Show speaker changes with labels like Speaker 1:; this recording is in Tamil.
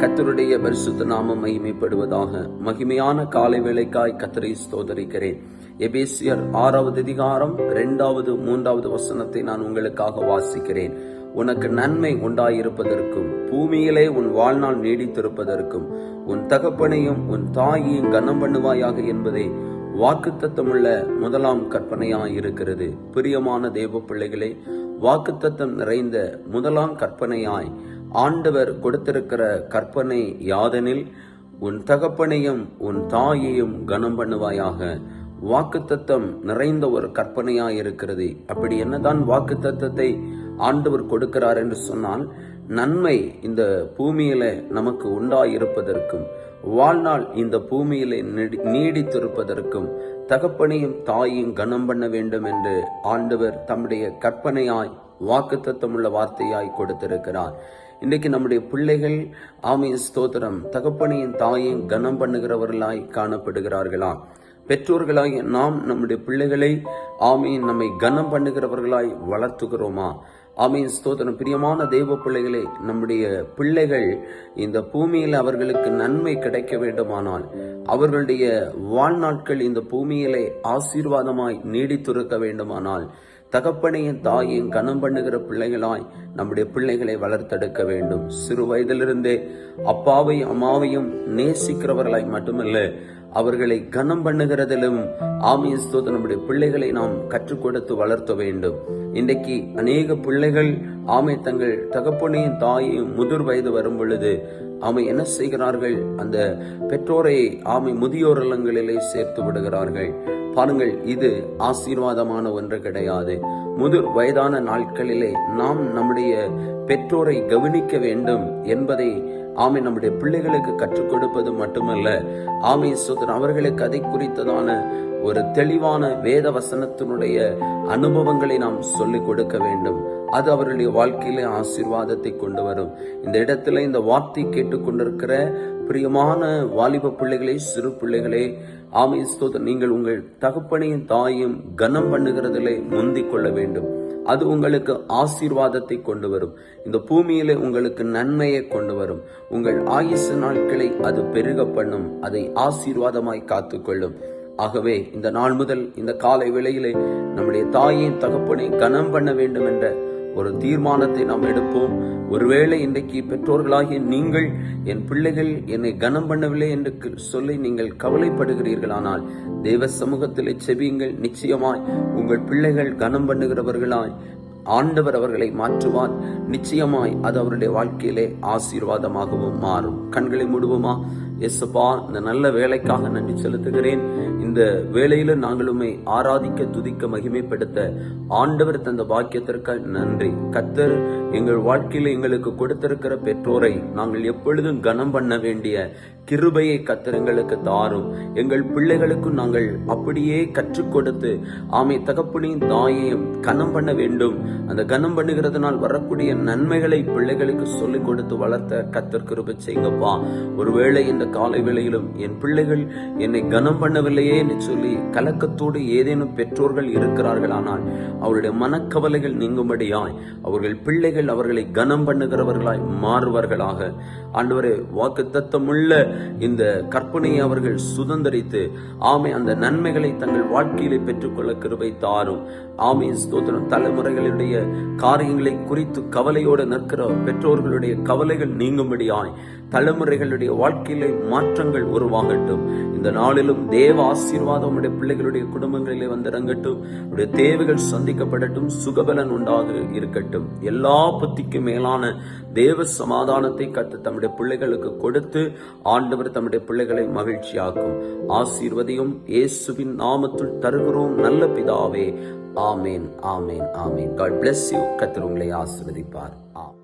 Speaker 1: கத்தருடைய பரிசுத்த நாமம் மகிமைப்படுவதாக மகிமையான காலை வேலைக்காய் கத்தரை ஸ்தோதரிக்கிறேன். எபேசியர் ஆறாவது அதிகாரம் இரண்டாவது மூன்றாவது வசனத்தை நான் உங்களுக்காக வாசிக்கிறேன். உனக்கு நன்மை உண்டாயிருப்பதற்கும் பூமியிலே உன் வாழ்நாள் நீடித்திருப்பதற்கும் உன் தகப்பனையும் உன் தாயையும் கனம் பண்ணுவாயாக என்பதே வாக்குத்தத்தமுள்ள முதலாம் கற்பனையாய் இருக்கிறது பிரியமான தேவ பிள்ளைகளே வாக்குத்தத்தம் நிறைந்த முதலாம் கற்பனையாய் ஆண்டவர் கொடுத்திருக்கிற கற்பனை யாதெனில் உன் தகப்பனையும் உன் தாயையும் கனம் பண்ணுவாயாக. வாக்குத்தத்தம் நிறைந்த ஒரு கற்பனையாக இருக்கிறது அப்படி என்னதான் வாக்குத்தத்தத்தை ஆண்டவர் கொடுக்கிறார் என்று சொன்னால் நன்மை இந்த பூமியில நமக்கு உண்டாயிருப்பதற்கும் வாழ்நாள் இந்த பூமியிலே நீடி- நீடித்திருப்பதற்கும் தகப்பனையும் தாயையும் கனம் பண்ண வேண்டும் என்று ஆண்டவர் தம்முடைய கற்பனையாய் வாக்குத்தத்தமுள்ள வார்த்தையாய் கொடுத்திருக்கிறார். இன்றைக்கு நம்முடைய பிள்ளைகள் ஆமைய ஸ்தோத்திரம் தகப்பனையும் தாயையும் கனம் பண்ணுகிறவர்களாய் காணப்படுகிறார்களா? பெற்றோர்களாகிய நாம் நம்முடைய பிள்ளைகளை ஆமையின் நம்மை கனம் பண்ணுகிறவர்களாய் வளர்த்துகிறோமா? ஆமீன். ஸ்தோத்திரம். பிரியமான தெய்வ பிள்ளைகளே நம்முடைய பிள்ளைகள் இந்த பூமியில் அவர்களுக்கு நன்மை கிடைக்க வேண்டுமானால் அவர்களுடைய வாழ்நாட்கள் இந்த பூமியிலே ஆசீர்வாதமாய் நீடித்திருக்க வேண்டுமானால் தகப்பனையும் தாயையும் கனம் பண்ணுகிற பிள்ளைகளாய் நம்முடைய பிள்ளைகளை வளர்த்தெடுக்க வேண்டும். சிறு வயதிலிருந்தே அப்பாவையும் அம்மாவையும் நேசிக்கிறவர்களாய் மட்டுமல்ல அவர்களை கனம் பண்ணுகிறதிலும் ஆமிய நம்முடைய பிள்ளைகளை நாம் கற்றுக் கொடுத்து வளர்த்த வேண்டும். இன்றைக்கு அநேக பிள்ளைகள் ஆமை தங்கள் தகப்பனையும் தாயையும் முதிர் வயது வரும் பொழுது ஆமை என்ன செய்கிறார்கள்? அந்த பெற்றோரை ஆமை முதியோர் இல்லங்களிலே சேர்த்து விடுகிறார்கள். பாருங்கள் இது ஆசீர்வாதமான ஒன்று கிடையாது. முதிர் வயதான நாட்களிலே நாம் நம்முடைய பெற்றோரை கவனிக்க வேண்டும் என்பதை ஆமை நம்முடைய பிள்ளைகளுக்கு கற்றுக் கொடுப்பது மட்டுமல்ல ஆமை சுதன் அவர்களுக்கு அதை குறித்ததான ஒரு தெளிவான வேத வசனத்தினுடைய அனுபவங்களை நாம் சொல்லிக் கொடுக்க வேண்டும். அது அவர்களுடைய வாழ்க்கையிலே ஆசீர்வாதத்தை கொண்டு வரும். இந்த இடத்துல இந்த வார்த்தை கேட்டுக்கொண்டிருக்கிற பிரியமான வாலிப பிள்ளைகளே சிறு பிள்ளைகளே ஆமை ஸ்தோத்திரம். நீங்கள் உங்கள் தகப்பனையும் தாயும் கனம் பண்ணுகிறதிலே முந்திக் கொள்ள வேண்டும். அது உங்களுக்கு ஆசீர்வாதத்தை கொண்டு வரும். இந்த பூமியிலே உங்களுக்கு நன்மையை கொண்டு வரும். உங்கள் ஆயுசு நாட்களை அது பெருக பண்ணும். அதை ஆசீர்வாதமாய் காத்துக்கொள்ளும். ஆகவே இந்த நாள் முதல் இந்த காலை வேளையிலே நம்முடைய தாயையும் தகப்பனையும் கனம் பண்ண வேண்டும் என்ற ஒரு தீர்மானத்தை நாம் எடுப்போம். ஒருவேளை இன்றைக்கு பெற்றோர்களாகிய நீங்கள் என் பிள்ளைகள் என்னை கனம் பண்ணவில்லை என்று சொல்லி நீங்கள் கவலைப்படுகிறீர்களானால் தெய்வ சமூகத்திலே செவியுங்கள் நிச்சயமாய் உங்கள் பிள்ளைகள் கனம் பண்ணுகிறவர்களாய் ஆண்டவர் அவர்களை மாற்றுவார். நிச்சயமாய் அது அவருடைய வாழ்க்கையிலே ஆசீர்வாதமாகவும் மாறும். கண்களை மூடுவோமா? எஸ்ப்பா இந்த நல்ல வேலைக்காக நன்றி செலுத்துகிறேன். இந்த வேளையில நாங்களுமே ஆராதிக்க துதிக்க மகிமைப்படுத்த ஆண்டவர் தந்த பாக்கியத்திற்கு நன்றி. கத்தர் எங்கள் வாழ்க்கையில எங்களுக்கு கொடுத்திருக்கிற பெற்றோரை நாங்கள் எப்பொழுதும் கனம் பண்ண வேண்டிய கிருபையை கத்தர் எங்களுக்கு தாரும். எங்கள் பிள்ளைகளுக்கும் நாங்கள் அப்படியே கற்றுக் கொடுத்து ஆமை தகப்பனையும் தாயையும் கனம் பண்ண வேண்டும். அந்த கனம் பண்ணுகிறதுனால் வரக்கூடிய நன்மைகளை பிள்ளைகளுக்கு சொல்லிக் கொடுத்து வளர்த்த கத்தர் கிருபை செய்யுங்கப்பா. ஒருவேளை இந்த காலை வேளையிலும் என் பிள்ளைகள் என்னை கனம் பண்ணவில்லையே என்று சொல்லி கலக்கத்தோடு ஏதேனும் பெற்றோர்கள் இருக்கிறார்களானால் அவருடைய மனக்கவலைகள் நீங்கும்படியாய் அவர்கள் பிள்ளைகள் அவர்களை கனம் பண்ணுகிறவர்களாய் மாறுவார்களாக. ஆண்டவரே வாக்கு தத்தமுள்ள இந்த கற்பனையை அவர்கள் சுதந்திரித்து ஆமை அந்த நன்மைகளை தங்கள் வாழ்க்கையிலே பெற்றுக்கொள்ள கிருபை தாரும். ஆமை ஸ்தோத்திரம். தலைமுறைகளுடைய காரியங்களை குறித்து கவலையோடு நிற்கிற பெற்றோர்களுடைய கவலைகள் நீங்கும்படியாய் தலைமுறைகளுடைய வாழ்க்கையிலே மாற்றங்கள் உருவாகட்டும். இந்த நாளிலும் தேவ ஆசீர்வாதம் உடைய பிள்ளைகளுடைய குடும்பங்களிலே வந்திறங்கட்டும் உடைய தேவைகள் சந்திக்கப்படட்டும். சுகபலன் உண்டாக இருக்கட்டும். எல்லா புத்திக்கும் மேலான தேவ சமாதானத்தை கத்து தம்முடைய பிள்ளைகளுக்கு கொடுத்து ஆண்டவர் தம்முடைய பிள்ளைகளை மகிழ்ச்சியாக்கும். ஆசீர்வதியும் இயேசுவின் நாமத்துள் தருகிறோம். நல்ல பிதாவே. ஆமேன் ஆமேன் ஆமேன். காட் பிளஸ் யூ கத்திர உங்களை ஆசிர்வதிப்பார். ஆமென்